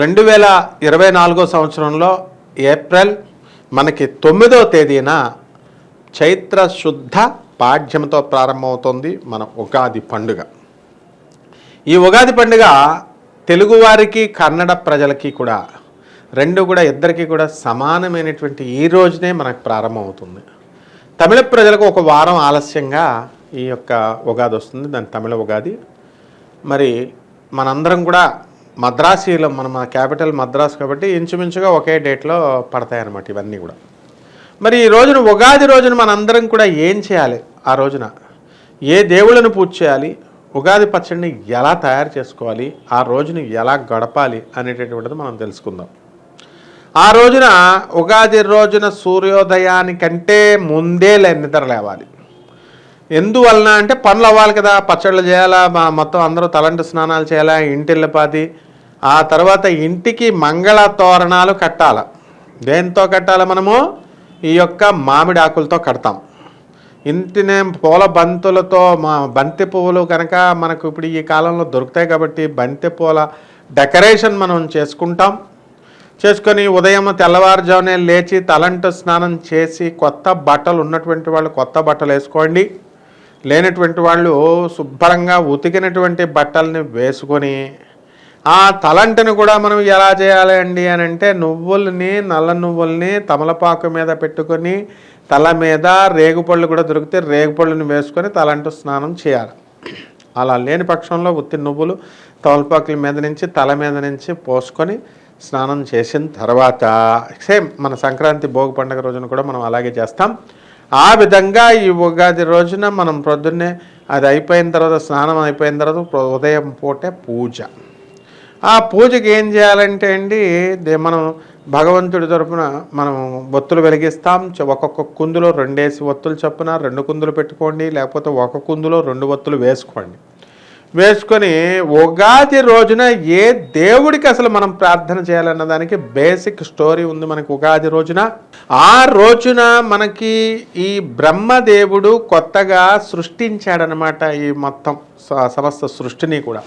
రెండు వేల ఇరవై నాలుగో సంవత్సరంలో ఏప్రిల్ మనకి తొమ్మిదో తేదీన చైత్ర శుద్ధ పాఠ్యంతో ప్రారంభమవుతుంది మన ఉగాది పండుగ. ఈ ఉగాది పండుగ తెలుగువారికి కన్నడ ప్రజలకి కూడా రెండు కూడా ఇద్దరికి కూడా సమానమైనటువంటి ఈ రోజునే మనకు ప్రారంభమవుతుంది. తమిళ ప్రజలకు ఒక వారం ఆలస్యంగా ఈ యొక్క ఉగాది వస్తుంది. దాని తమిళ ఉగాది. మరి మనందరం కూడా మద్రాసీలో మన మన క్యాపిటల్ మద్రాస్ కాబట్టి ఇంచుమించుగా ఒకే డేట్లో పడతాయన్నమాట ఇవన్నీ కూడా. మరి ఈ రోజున ఉగాది రోజున మనందరం కూడా ఏం చేయాలి ఆ రోజున? ఏ దేవుళ్ళను పూజ చేయాలి? ఉగాది పచ్చడిని ఎలా తయారు చేసుకోవాలి? ఆ రోజుని ఎలా గడపాలి అనేటటువంటిది మనం తెలుసుకుందాం. ఆ రోజున ఉగాది రోజున సూర్యోదయానికంటే ముందే నిద్ర లేవాలి. ఎందువలన అంటే పనులు అవ్వాలి కదా పచ్చళ్ళు చేయాలా మా మొత్తం అందరూ తలంటి స్నానాలు చేయాలా ఇంటిల్లపాతి ఆ తర్వాత ఇంటికి మంగళ తోరణాలు కట్టాల. దేంతో కట్టాలి మనము? ఈ యొక్క మామిడి ఆకులతో కడతాం. ఇంటినే పూల బంతులతో మా బంతి పువ్వులు కనుక మనకు ఇప్పుడు ఈ కాలంలో దొరుకుతాయి కాబట్టి బంతి పూల డెకరేషన్ మనం చేసుకుంటాం. చేసుకొని ఉదయం తెల్లవారుజామునే లేచి తలంటు స్నానం చేసి కొత్త బట్టలు ఉన్నటువంటి వాళ్ళు కొత్త బట్టలు వేసుకోండి. లేనటువంటి వాళ్ళు శుభ్రంగా ఉతికినటువంటి బట్టల్ని వేసుకొని ఆ తలంటను కూడా మనం ఎలా చేయాలి అండి అని అంటే నువ్వుల్ని నల్ల నువ్వుల్ని తమలపాకు మీద పెట్టుకొని తల మీద రేగుపళ్ళు కూడా దొరికితే రేగుపళ్ళుని వేసుకొని తలంటు స్నానం చేయాలి. అలా లేని పక్షంలో ఉత్తి నువ్వులు తమలపాకుల మీద నుంచి తల మీద నుంచి పోసుకొని స్నానం చేసిన తర్వాత సేమ్ మన సంక్రాంతి భోగి పండుగ రోజున కూడా మనం అలాగే చేస్తాం. ఆ విధంగా ఈ ఉగాది రోజున మనం ప్రొద్దున్నే అది అయిపోయిన తర్వాత స్నానం అయిపోయిన తర్వాత ఉదయం పూటే పూజ. ఆ పూజకి ఏం చేయాలంటే అండి మనం భగవంతుడి తరపున మనం ఒత్తులు వెలిగిస్తాం. ఒక్కొక్క కుందులో రెండేసి ఒత్తులు చొప్పున రెండు కుందులు పెట్టుకోండి లేకపోతే ఒక కుందులో రెండు ఒత్తులు వేసుకోండి. వేసుకొని ఉగాది రోజున ఏ దేవుడికి అసలు మనం ప్రార్థన చేయాలన్న దానికి బేసిక్ స్టోరీ ఉంది మనకి ఉగాది రోజున. ఆ రోజున మనకి ఈ బ్రహ్మదేవుడు కొత్తగా సృష్టించాడనమాట ఈ మొత్తం స- సమస్త సృష్టిని కూడా.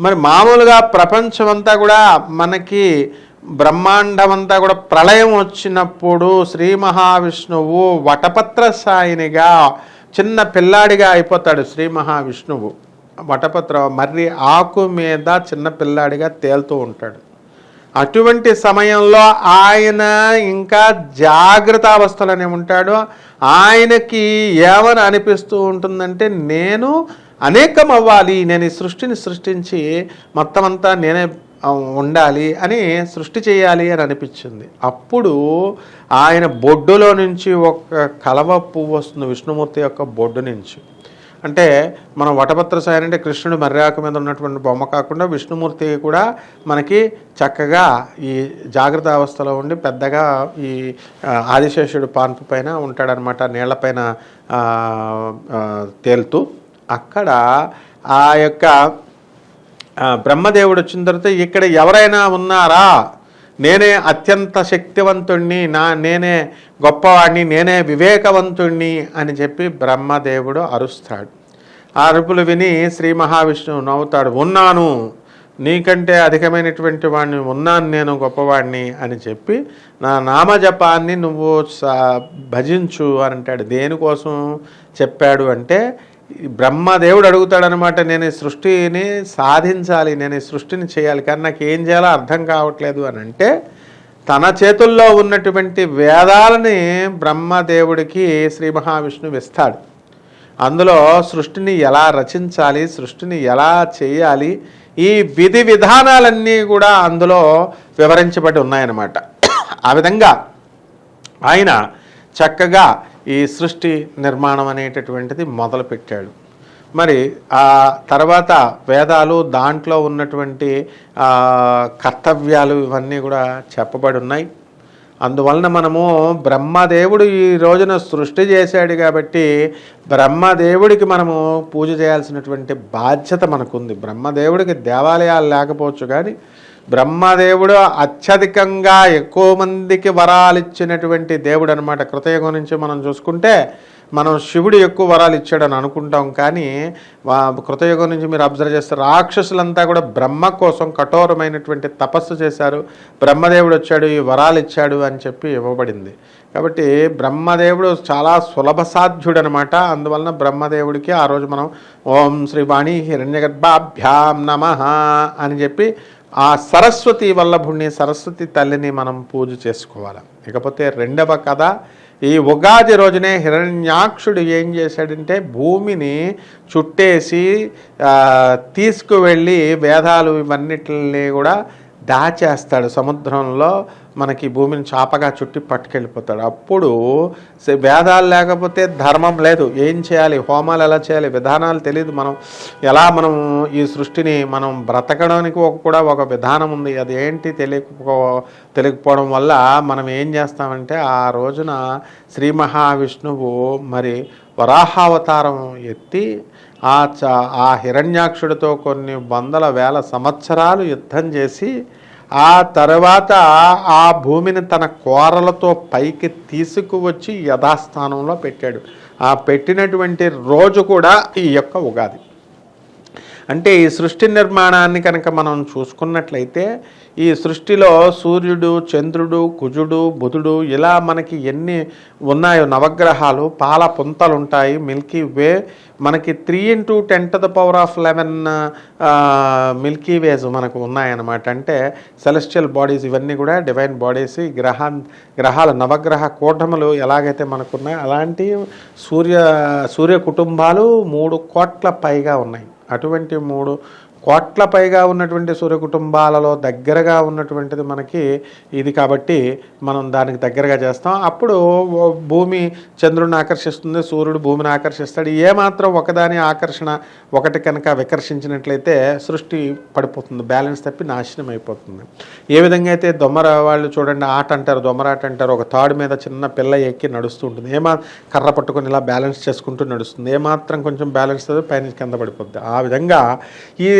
మరి మామూలుగా ప్రపంచం అంతా కూడా మనకి బ్రహ్మాండమంతా కూడా ప్రళయం వచ్చినప్పుడు శ్రీ మహావిష్ణువు వటపత్ర సాయినిగా చిన్న పిల్లాడిగా అయిపోతాడు శ్రీ మహావిష్ణువు. వటపత్ర మర్రి ఆకు మీద చిన్న పిల్లాడిగా తేలుతూ ఉంటాడు. అటువంటి సమయంలో ఆయన ఇంకా జాగ్రత్త అవస్థలోనే ఉంటాడు. ఆయనకి ఏమని అనిపిస్తూ ఉంటుందంటే నేను అనేకం అవ్వాలి నేను ఈ సృష్టిని సృష్టించి మొత్తం అంతా నేనే ఉండాలి అని సృష్టి చేయాలి అని అనిపించింది. అప్పుడు ఆయన బొడ్డులో నుంచి ఒక కలవ పువ్వు వస్తుంది విష్ణుమూర్తి యొక్క బొడ్డు నుంచి. అంటే మనం వటపత్ర సాయి అంటే కృష్ణుడు మర్యాక మీద ఉన్నటువంటి బొమ్మ కాకుండా విష్ణుమూర్తి కూడా మనకి చక్కగా ఈ జాగ్రత్త అవస్థలో ఉండి పెద్దగా ఈ ఆదిశేషుడు పాన్పు పైన ఉంటాడనమాట నీళ్ళపైన తేలుతూ. అక్కడ ఆ యొక్క బ్రహ్మదేవుడు వచ్చిన తర్వాత ఇక్కడ ఎవరైనా ఉన్నారా? నేనే అత్యంత శక్తివంతుణ్ణి నా నేనే గొప్పవాడిని నేనే వివేకవంతుణ్ణి అని చెప్పి బ్రహ్మదేవుడు అరుస్తాడు. ఆ అరుపులు విని శ్రీ మహావిష్ణువు నవ్వుతాడు. ఉన్నాను. నీకంటే అధికమైనటువంటి వాడిని ఉన్నాను నేను గొప్పవాడిని అని చెప్పి నా నామజపాన్ని నువ్వు స- భజించు అని అంటాడు. దేనికోసం చెప్పాడు అంటే బ్రహ్మదేవుడు అడుగుతాడనమాట నేను ఈ సృష్టిని సాధించాలి నేను ఈ సృష్టిని చేయాలి కానీ నాకు ఏం చేయాలో అర్థం కావట్లేదు అని అంటే తన చేతుల్లో ఉన్నటువంటి వేదాలని బ్రహ్మదేవుడికి శ్రీ మహావిష్ణువు ఇస్తాడు అందులో సృష్టిని ఎలా రచించాలి సృష్టిని ఎలా చేయాలి ఈ విధి విధానాలన్నీ కూడా అందులో వివరించబడి ఉన్నాయన్నమాట. ఆ విధంగా ఆయన చక్కగా ఈ సృష్టి నిర్మాణం అనేటటువంటిది మొదలుపెట్టాడు. మరి ఆ తర్వాత వేదాలు దాంట్లో ఉన్నటువంటి కర్తవ్యాలు ఇవన్నీ కూడా చెప్పబడి ఉన్నాయి. అందువలన మనము బ్రహ్మదేవుడు ఈ రోజున సృష్టి చేశాడు కాబట్టి బ్రహ్మదేవుడికి మనము పూజ చేయాల్సినటువంటి బాధ్యత మనకుంది. బ్రహ్మదేవుడికి దేవాలయాలు లేకపోవచ్చు కానీ బ్రహ్మదేవుడు అత్యధికంగా ఎక్కువ మందికి వరాలు ఇచ్చినటువంటి దేవుడు అనమాట కృతయుగం నుంచి మనం చూసుకుంటే మనం శివుడు ఎక్కువ వరాలు ఇచ్చాడని అనుకుంటాం. కానీ కృతయుగం నుంచి మీరు అబ్జర్వ్ చేస్తే రాక్షసులంతా కూడా బ్రహ్మ కోసం కఠోరమైనటువంటి తపస్సు చేశారు. బ్రహ్మదేవుడు వచ్చాడు ఈ వరాలు ఇచ్చాడు అని చెప్పి ఇవ్వబడింది. కాబట్టి బ్రహ్మదేవుడు చాలా సులభ సాధ్యుడు అనమాట అందువలన బ్రహ్మదేవుడికి ఆ రోజు మనం ఓం శ్రీవాణి హిరణ్యగర్భాభ్యాం నమ అని చెప్పి ఆ సరస్వతి వల్లభుణ్ణి సరస్వతి తల్లిని మనం పూజ చేసుకోవాలి. ఇకపోతే రెండవ కథ ఈ ఉగాది రోజునే హిరణ్యాక్షుడు ఏం చేశాడంటే భూమిని చుట్టేసి తీసుకువెళ్ళి వేదాలు ఇవన్నిటిని కూడా దాచేస్తాడు. సముద్రంలో మనకి భూమిని చాపగా చుట్టి పట్టుకెళ్ళిపోతాడు. అప్పుడు భేదాలు వేదాలు లేకపోతే ధర్మం లేదు. ఏం చేయాలి? హోమాలు ఎలా చేయాలి? విధానాలు తెలియదు మనం. ఎలా మనం ఈ సృష్టిని మనం బ్రతకడానికి ఒక కూడా ఒక విధానం ఉంది. అది ఏంటి తెలియకపో తెలియకపోవడం వల్ల మనం ఏం చేస్తామంటే ఆ రోజున శ్రీ మహావిష్ణువు మరి వరాహావతారం ఎత్తి ఆ చ ఆ హిరణ్యాక్షుడితో కొన్ని వందల వేల సంవత్సరాలు యుద్ధం చేసి ఆ తర్వాత ఆ భూమిని తన కోరలతో పైకి తీసుకువచ్చి యథాస్థానంలో పెట్టాడు. ఆ పెట్టినటువంటి రోజు కూడా ఈ యొక్క ఉగాది. అంటే ఈ సృష్టి నిర్మాణాన్ని కనుక మనం చూసుకున్నట్లయితే ఈ సృష్టిలో సూర్యుడు చంద్రుడు కుజుడు బుధుడు ఇలా మనకి ఎన్ని ఉన్నాయో నవగ్రహాలు పాల పుంతలు ఉంటాయి మిల్కీ వే మనకి three into ten to the power of eleven milky ways మనకు ఉన్నాయన్నమాట. అంటే సెలెస్టియల్ బాడీస్ ఇవన్నీ కూడా డివైన్ బాడీస్ ఈ గ్రహా గ్రహాల నవగ్రహ కూటములు ఎలాగైతే మనకున్నాయో అలాంటి సూర్య సూర్య కుటుంబాలు మూడు కోట్ల పైగా ఉన్నాయి. అటువంటి మూడు కోట్ల పైగా ఉన్నటువంటి సూర్య కుటుంబాలలో దగ్గరగా ఉన్నటువంటిది మనకి ఇది కాబట్టి మనం దానికి దగ్గరగా చేస్తాం. అప్పుడు భూమి చంద్రుడిని ఆకర్షిస్తుంది సూర్యుడు భూమిని ఆకర్షిస్తాడు. ఏమాత్రం ఒకదాని ఆకర్షణ ఒకటి కనుక వికర్షించినట్లయితే సృష్టి పడిపోతుంది బ్యాలెన్స్ తప్పి నాశనం అయిపోతుంది. ఏ విధంగా అయితే దొమ్మర వాళ్ళు చూడండి ఆట అంటారు దొమ్మరాట అంటారు ఒక తాడు మీద చిన్న పిల్ల ఎక్కి నడుస్తూ ఉంటుంది. ఏమా కర్ర పట్టుకొని ఇలా బ్యాలెన్స్ చేసుకుంటూ నడుస్తుంది. ఏమాత్రం కొంచెం బ్యాలెన్స్ పైన కింద పడిపోద్ది. ఆ విధంగా ఈ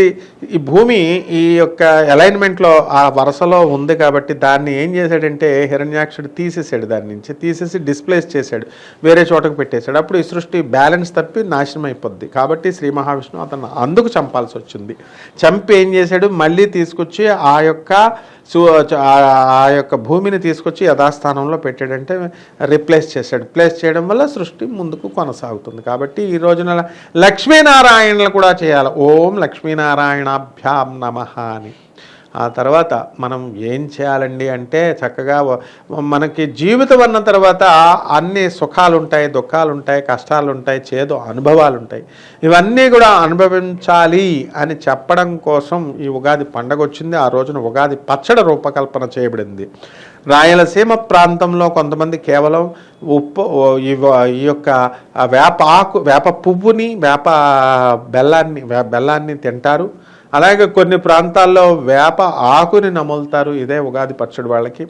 ఈ భూమి ఈ యొక్క అలైన్మెంట్లో ఆ వరుసలో ఉంది కాబట్టి దాన్ని ఏం చేశాడంటే హిరణ్యాక్షుడు తీసేసాడు దాని నుంచి తీసేసి డిస్ప్లేస్ చేశాడు. వేరే చోటకు పెట్టేశాడు. అప్పుడు ఈ సృష్టి బ్యాలెన్స్ తప్పి నాశనం అయిపోద్ది. కాబట్టి శ్రీ మహావిష్ణువు అతను అందుకు చంపాల్సి వచ్చింది. చంపి ఏం చేశాడు? మళ్ళీ తీసుకొచ్చి ఆ యొక్క సో ఆ- ఆ యొక్క భూమిని తీసుకొచ్చి యథాస్థానంలో పెట్టాడంటే రిప్లేస్ చేశాడు. ప్లేస్ చేయడం వల్ల సృష్టి ముందుకు కొనసాగుతుంది. కాబట్టి ఈ రోజున లక్ష్మీనారాయణలు కూడా చేయాలి. ఓం లక్ష్మీనారాయణాభ్యాం నమ అని. ఆ తర్వాత మనం ఏం చేయాలండి అంటే చక్కగా మనకి జీవితం అన్న తర్వాత అన్ని సుఖాలు ఉంటాయి దుఃఖాలు ఉంటాయి కష్టాలు ఉంటాయి చేదు అనుభవాలు ఉంటాయి ఇవన్నీ కూడా అనుభవించాలి అని చెప్పడం కోసం ఈ ఉగాది పండగ వచ్చింది ఆ రోజున ఉగాది పచ్చడి రూపకల్పన చేయబడింది. రాయలసీమ ప్రాంతంలో కొంతమంది కేవలం ఉప్పు ఈ ఈ యొక్క వేప ఆకు వేప పువ్వుని వేప బెల్లాన్ని వే- బెల్లాన్ని తింటారు. అలాగే కొన్ని ప్రాంతాల్లో వేప ఆకుని నములుతారు. ఇదే ఉగాది పచ్చడి వాళ్ళకి.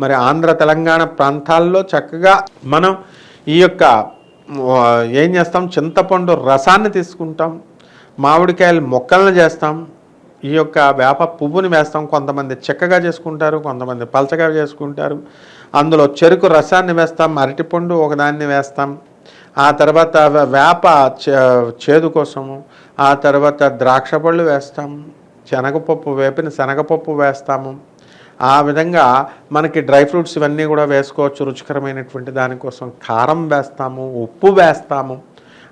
మరి ఆంధ్ర తెలంగాణ ప్రాంతాల్లో చక్కగా మనం ఈ యొక్క ఏం చేస్తాం? చింతపండు రసాన్ని తీసుకుంటాం. మామిడికాయలు మొక్కలను చేస్తాం. ఈ యొక్క వేప పువ్వుని వేస్తాం. కొంతమంది చెక్కగా చేసుకుంటారు కొంతమంది పలచగా చేసుకుంటారు. అందులో చెరుకు రసాన్ని వేస్తాం అరటిపండు ఒకదాన్ని వేస్తాం. ఆ తర్వాత వేప చే- చేదు కోసము ఆ తర్వాత ద్రాక్ష పళ్ళు వేస్తాం శనగపప్పు వేపిన శనగపప్పు వేస్తాము. ఆ విధంగా మనకి డ్రై ఫ్రూట్స్ ఇవన్నీ కూడా వేసుకోవచ్చు రుచికరమైనటువంటి దానికోసం. కారం వేస్తాము ఉప్పు వేస్తాము.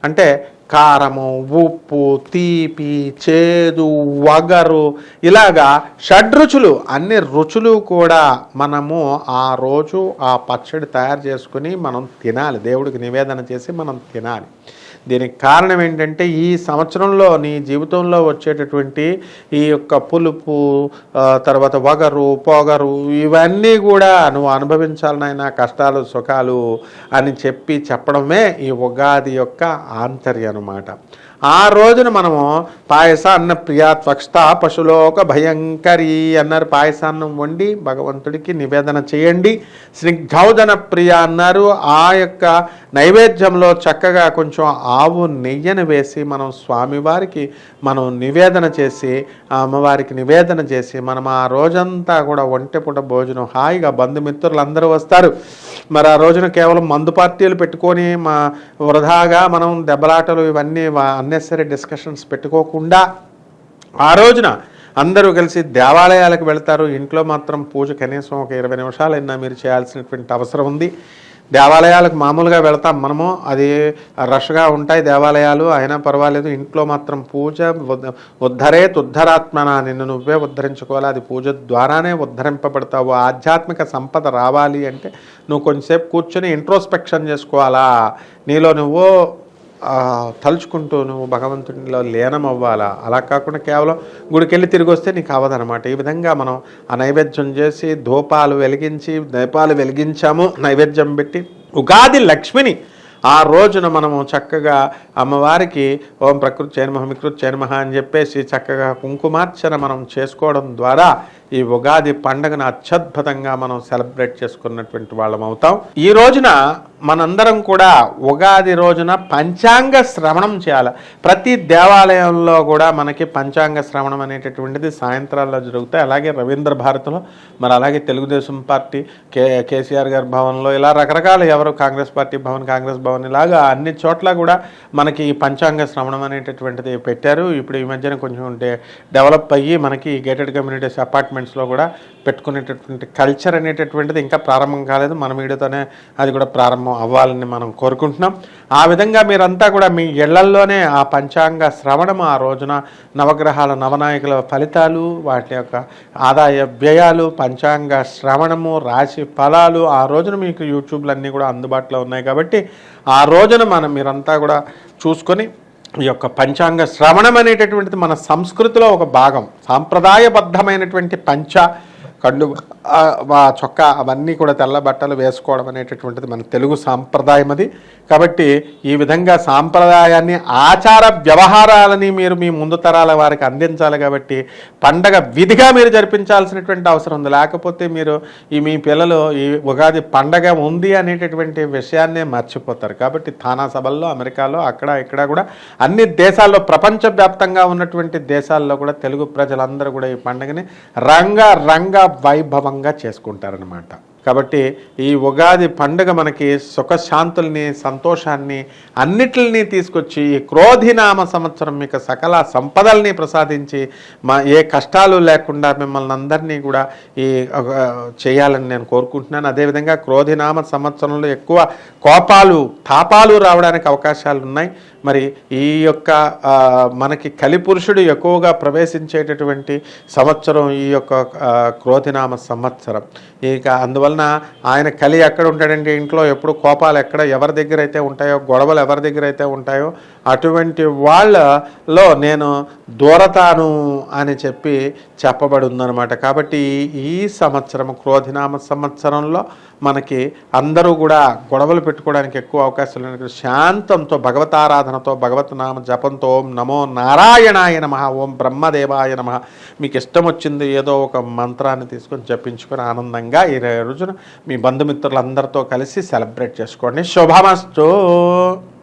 అంటే కారము ఉప్పు తీపి చేదు వగరు ఇలాగా షడ్రుచులు అన్ని రుచులు కూడా మనము ఆ రోజు ఆ పచ్చడి తయారు చేసుకుని మనం తినాలి. దేవుడికి నివేదన చేసి మనం తినాలి. దీనికి కారణం ఏంటంటే ఈ సంవత్సరంలో నీ జీవితంలో వచ్చేటటువంటి ఈ యొక్క పులుపు తర్వాత వగరు పొగరు ఇవన్నీ కూడా నువ్వు అనుభవించాలనైనా కష్టాలు సుఖాలు అని చెప్పి చెప్పడమే ఈ ఉగాది యొక్క ఆంతర్యం అనమాట ఆ రోజున మనము పాయసాన్న ప్రియా త్వక్ష్ట పశులోక భయంకరి అన్నారు. పాయసాన్నం వండి భగవంతుడికి నివేదన చేయండి. స్నిగ్ధౌదన ప్రియ అన్నారు. ఆ యొక్క నైవేద్యంలో చక్కగా కొంచెం ఆవు నెయ్యను వేసి మనం స్వామివారికి మనం నివేదన చేసి అమ్మవారికి నివేదన చేసి మనం ఆ రోజంతా కూడా ఒంటె పూట భోజనం హాయిగా బంధుమిత్రులు అందరూ వస్తారు. మరి ఆ రోజున కేవలం మందు పార్టీలు పెట్టుకొని మా వృధాగా మనం దెబ్బలాటలు ఇవన్నీ అన్ని అన్నెసరీ డిస్కషన్స్ పెట్టుకోకుండా ఆ రోజున అందరూ కలిసి దేవాలయాలకు వెళ్తారు. ఇంట్లో మాత్రం పూజ కనీసం ఒక ఇరవై నిమిషాలైనా మీరు చేయాల్సినటువంటి అవసరం ఉంది. దేవాలయాలకు మామూలుగా వెళ్తాం మనము. అది రష్గా ఉంటాయి దేవాలయాలు. అయినా పర్వాలేదు. ఇంట్లో మాత్రం పూజ ఉద్ధరే ఉద్ధరాత్మన నిన్ను నువ్వే ఉద్ధరించుకోవాలి. అది పూజ ద్వారానే ఉద్ధరింపబడతావు. ఆధ్యాత్మిక సంపద రావాలి అంటే నువ్వు కొంచెంసేపు కూర్చొని ఇంట్రోస్పెక్షన్ చేసుకోవాలా? నీలో నువ్వు తలుచుకుంటూ నువ్వు భగవంతునిలో లీనం అవ్వాలా అలా కాకుండా కేవలం గుడికెళ్ళి తిరిగి వస్తే నీకు అవ్వదనమాట ఈ విధంగా మనం ఆ నైవేద్యం చేసి ధూపాలు వెలిగించి దీపాలు వెలిగించాము నైవేద్యం పెట్టి ఉగాది లక్ష్మిని ఆ రోజున మనము చక్కగా అమ్మవారికి ఓం ప్రకృతి చేనమహ వికృతి చేనమహ అని చెప్పేసి చక్కగా కుంకుమార్చన మనం చేసుకోవడం ద్వారా ఈ ఉగాది పండుగను అత్యద్భుతంగా మనం సెలబ్రేట్ చేసుకున్నటువంటి వాళ్ళం అవుతాం. ఈ రోజున మనందరం కూడా ఉగాది రోజున పంచాంగ శ్రవణం చేయాలి. ప్రతి దేవాలయంలో కూడా మనకి పంచాంగ శ్రవణం అనేటటువంటిది సాయంత్రాల్లో జరుగుతాయి. అలాగే రవీంద్ర భారతిలో మరి అలాగే తెలుగుదేశం పార్టీ కే కేసీఆర్ గారి భవన్లో ఇలా రకరకాల ఎవరు కాంగ్రెస్ పార్టీ భవన్ కాంగ్రెస్ భవన్ ఇలాగా అన్ని చోట్ల కూడా మనకి ఈ పంచాంగ శ్రవణం అనేటటువంటిది పెట్టారు. ఇప్పుడు ఈ మధ్యన కొంచెం డెవలప్ అయ్యి మనకి గేటెడ్ కమ్యూనిటీస్ అపార్ట్మెంట్స్లో కూడా పెట్టుకునేటటువంటి కల్చర్ అనేటటువంటిది ఇంకా ప్రారంభం కాలేదు. మన వీడియోతోనే అది కూడా ప్రారంభం అవ్వాలని మనం కోరుకుంటున్నాం. ఆ విధంగా మీరంతా కూడా మీ ఇళ్ళల్లోనే ఆ పంచాంగ శ్రవణం ఆ రోజున నవగ్రహాల నవనాయకుల ఫలితాలు వాటి యొక్క ఆదాయ వ్యయాలు పంచాంగ శ్రవణము రాశి ఫలాలు ఆ రోజున మీకు యూట్యూబ్లన్నీ కూడా అందుబాటులో ఉన్నాయి కాబట్టి ఆ రోజున మనం మీరంతా కూడా చూసుకొని ఈ యొక్క పంచాంగ శ్రవణం అనేటటువంటిది మన సంస్కృతిలో ఒక భాగం సాంప్రదాయబద్ధమైనటువంటి పంచ కండు చొక్కా అవన్నీ కూడా తెల్ల బట్టలు వేసుకోవడం అనేటటువంటిది మన తెలుగు సాంప్రదాయం అది. కాబట్టి ఈ విధంగా సాంప్రదాయాన్ని ఆచార వ్యవహారాలని మీరు మీ ముందు తరాల వారికి అందించాలి కాబట్టి పండగ విధిగా మీరు జరిపించాల్సినటువంటి అవసరం ఉంది. లేకపోతే మీరు ఈ మీ పిల్లలు ఈ ఉగాది పండగ ఉంది అనేటటువంటి విషయాన్నే మర్చిపోతారు. కాబట్టి థానా సభల్లో అమెరికాలో అక్కడ ఇక్కడ కూడా అన్ని దేశాల్లో ప్రపంచవ్యాప్తంగా ఉన్నటువంటి దేశాల్లో కూడా తెలుగు ప్రజలందరూ కూడా ఈ పండుగని రంగ రంగ వైభవంగా చేసుకుంటారనమాట కాబట్టి ఈ ఉగాది పండుగ మనకి సుఖశాంతుల్ని సంతోషాన్ని అన్నిటిని తీసుకొచ్చి ఈ క్రోధినామ సంవత్సరం మీకు సకల సంపదల్ని ప్రసాదించి మా ఏ కష్టాలు లేకుండా మిమ్మల్ని అందరినీ కూడా ఈ చేయాలని నేను కోరుకుంటున్నాను. అదేవిధంగా క్రోధినామ సంవత్సరంలో ఎక్కువ కోపాలు తాపాలు రావడానికి అవకాశాలు ఉన్నాయి మరి ఈ యొక్క మనకి కలిపురుషుడు ఎక్కువగా ప్రవేశించేటటువంటి సంవత్సరం ఈ యొక్క క్రోధినామ సంవత్సరం. ఇక అందువలన ఆయన కలి ఎక్కడ ఉంటాడంటే ఇంట్లో ఎప్పుడు కోపాలు ఎక్కడ ఎవరి దగ్గర అయితే ఉంటాయో గొడవలు ఎవరి దగ్గర అయితే ఉంటాయో అటువంటి వాళ్ళలో నేను దూరతాను అని చెప్పి చెప్పబడి ఉందన్నమాట కాబట్టి ఈ సంవత్సరం క్రోధినామ సంవత్సరంలో మనకి అందరూ కూడా గొడవలు పెట్టుకోవడానికి ఎక్కువ అవకాశాలు ఉన్నాయి. శాంతంతో భగవతారాధనతో భగవత్ నామ జపంతో ఓం నమో నారాయణాయ నమ ఓం బ్రహ్మదేవాయ నమ. మీకు ఇష్టం వచ్చింది ఏదో ఒక మంత్రాన్ని తీసుకొని జపించుకొని ఆనందంగా ఈ రోజున మీ బంధుమిత్రులందరితో కలిసి సెలబ్రేట్ చేసుకోండి. శుభమస్తు.